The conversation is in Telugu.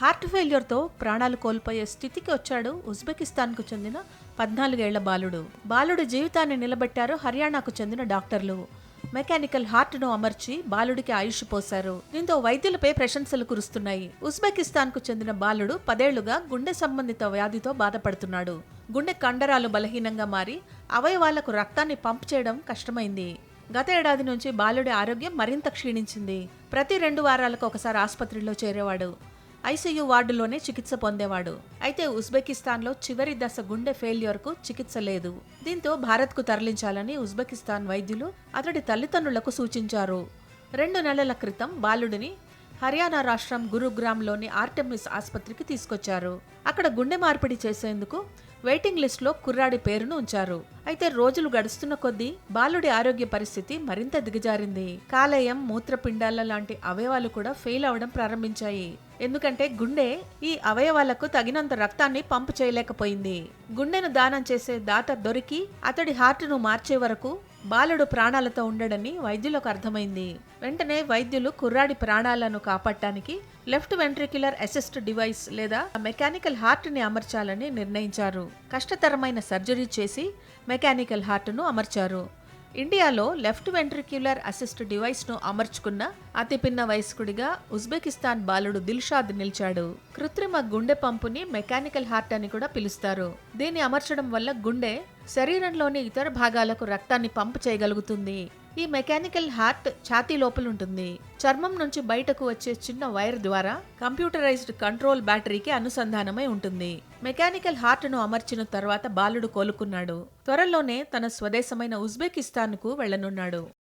హార్ట్ ఫెయిల్యూర్తో ప్రాణాలు కోల్పోయే స్థితికి వచ్చాడు ఉజ్బెకిస్తాన్కు చెందిన పద్నాలుగేళ్ళ బాలుడు. బాలుడి జీవితాన్ని నిలబెట్టారు హర్యానాకు చెందిన డాక్టర్లు. మెకానికల్ హార్ట్ను అమర్చి బాలుడికి ఆయుష్ పోశారు. దీంతో వైద్యులపై ప్రశంసలు కురుస్తున్నాయి. ఉజ్బెకిస్తాన్కు చెందిన బాలుడు పదేళ్ళుగా గుండె సంబంధిత వ్యాధితో బాధపడుతున్నాడు. గుండె కండరాలు బలహీనంగా మారి అవయవాలకు రక్తాన్ని పంప్ చేయడం కష్టమైంది. గత ఏడాది నుంచి బాలుడి ఆరోగ్యం మరింత క్షీణించింది. ప్రతి రెండు వారాలకు ఒకసారి ఆసుపత్రిలో చేరేవాడు. ఐసీయూ వార్డులోనే చికిత్స పొందేవాడు. అయితే ఉజ్బెకిస్తాన్లో చివరి దశ గుండె ఫెయిల్యూర్కు చికిత్స లేదు. దీంతో భారత్కు తరలించాలని ఉజ్బెకిస్తాన్ వైద్యులు అతడి తల్లిదండ్రులకు సూచించారు. రెండు నెలల క్రితం బాలుడిని హర్యానా రాష్ట్రం గురుగ్రామ్లోని ఆర్టెమిస్ ఆసుపత్రికి తీసుకొచ్చారు. అక్కడ గుండె మార్పిడి చేసేందుకు వెయిటింగ్ లిస్టులో కుర్రాడి పేరును ఉంచారు. అయితే రోజులు గడుస్తున్న కొద్దీ బాలుడి ఆరోగ్య పరిస్థితి మరింత దిగజారింది. కాలేయం మూత్రపిండాల లాంటి అవయవాలు కూడా ఫెయిల్ అవడం ప్రారంభించాయి. ఎందుకంటే గుండె ఈ అవయవాలకు తగినంత రక్తాన్ని పంపు చేయలేకపోయింది. గుండెను దానం చేసే దాత దొరికి అతడి హార్ట్ను మార్చే వరకు బాలుడు ప్రాణాలతో ఉండడని వైద్యులకు అర్థమైంది. వెంటనే వైద్యులు కుర్రాడి ప్రాణాలను కాపాడటానికి లెఫ్ట్ వెంట్రిక్యులర్ అసిస్ట్ డివైస్ లేదా మెకానికల్ హార్ట్ని అమర్చాలని నిర్ణయించారు. కష్టతరమైన సర్జరీ చేసి మెకానికల్ హార్ట్ను అమర్చారు. ఇండియాలో లెఫ్ట్ వెంట్రిక్యులర్ అసిస్ట్ డివైస్ను అమర్చుకున్న అతిపిన్న వయస్కుడిగా ఉజ్బెకిస్తాన్ బాలుడు దిల్షాద్ నిలిచాడు. కృత్రిమ గుండె పంపుని మెకానికల్ హార్ట్ అని కూడా పిలుస్తారు. దీన్ని అమర్చడం వల్ల గుండె శరీరంలోని ఇతర భాగాలకు రక్తాన్ని పంపు చేయగలుగుతుంది. ఈ మెకానికల్ హార్ట్ ఛాతీ లోపలుంటుంది చర్మం నుంచి బయటకు వచ్చే చిన్న వైర్ ద్వారా కంప్యూటరైజ్డ్ కంట్రోల్ బ్యాటరీకి అనుసంధానమై ఉంటుంది. మెకానికల్ హార్ట్ను అమర్చిన తర్వాత బాలుడు కోలుకున్నాడు. త్వరలోనే తన స్వదేశమైన ఉజ్బెకిస్తాన్కు వెళ్ళనున్నాడు